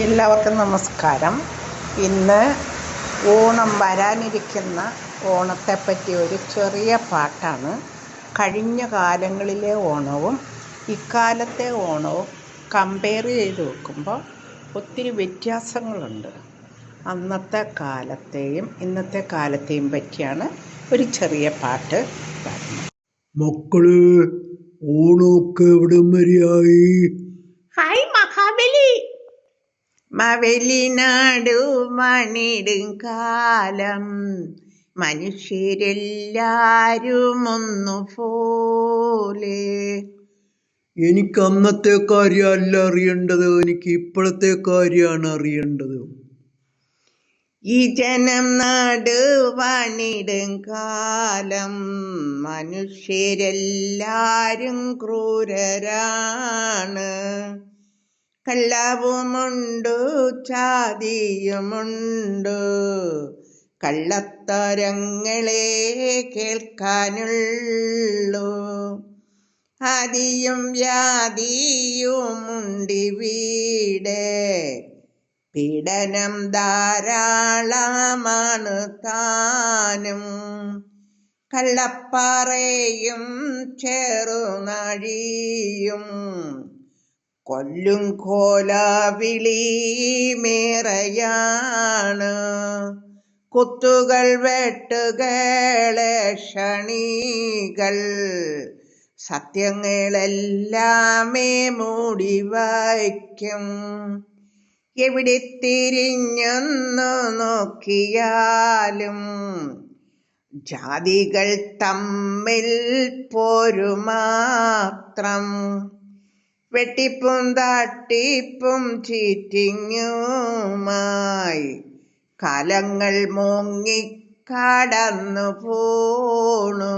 എല്ലാവർക്കും നമസ്കാരം. ഇന്ന് ഓണം വരാനിരിക്കുന്ന ഓണത്തെപ്പറ്റി ഒരു ചെറിയ പാട്ടാണ്. കഴിഞ്ഞ കാലങ്ങളിലെ ഓണവും ഇക്കാലത്തെ ഓണവും കമ്പയർ ചെയ്ത് നോക്കുമ്പോൾ ഒത്തിരി വ്യത്യാസങ്ങളുണ്ട്. അന്നത്തെ കാലത്തെയും ഇന്നത്തെ കാലത്തെയും പറ്റിയാണ് ഒരു ചെറിയ പാട്ട് പാടുന്നത് മക്കൾ ഓണമൊക്കെ എവിടം വരെയായി? ഹായ് മഹാബലി. മവലിനാടു മണിടും കാലം. മനുഷ്യരെല്ലാരും ഒന്നുപോലെ എനിക്ക് അന്നത്തെ കാര്യമല്ല അറിയേണ്ടത്. എനിക്ക് ഇപ്പോഴത്തെ കാര്യമാണ് അറിയേണ്ടത്. ഈ ജനം നാട് വണിടും കാലം. മനുഷ്യരെല്ലാരും ക്രൂരരാണ്. കള്ളവുമുണ്ടു ചാതിയുമുണ്ടു. കള്ളത്തരങ്ങളെ കേൾക്കാനുള്ളൂ. ആദിയും വ്യാധിയുമുണ്ടി വീട്. പീഡനം ധാരാളമാണ് താനും. കള്ളപ്പാറയും ചെറുനഴിയും കൊല്ലും കോലാവിളിമേറയാണ് കുത്തുകൾ വെട്ടുകളെ ക്ഷണികൾ. സത്യങ്ങളെല്ലാമേ മൂടി വയ്ക്കും. എവിടെ തിരിഞ്ഞൊന്നു നോക്കിയാലും ജാതികൾ തമ്മിൽ പോരുമാത്രം. വെട്ടിപ്പും തട്ടിപ്പും ചീറ്റിങ്ങുമായി കാലങ്ങൾ മുങ്ങിക്കടന്നു പോണു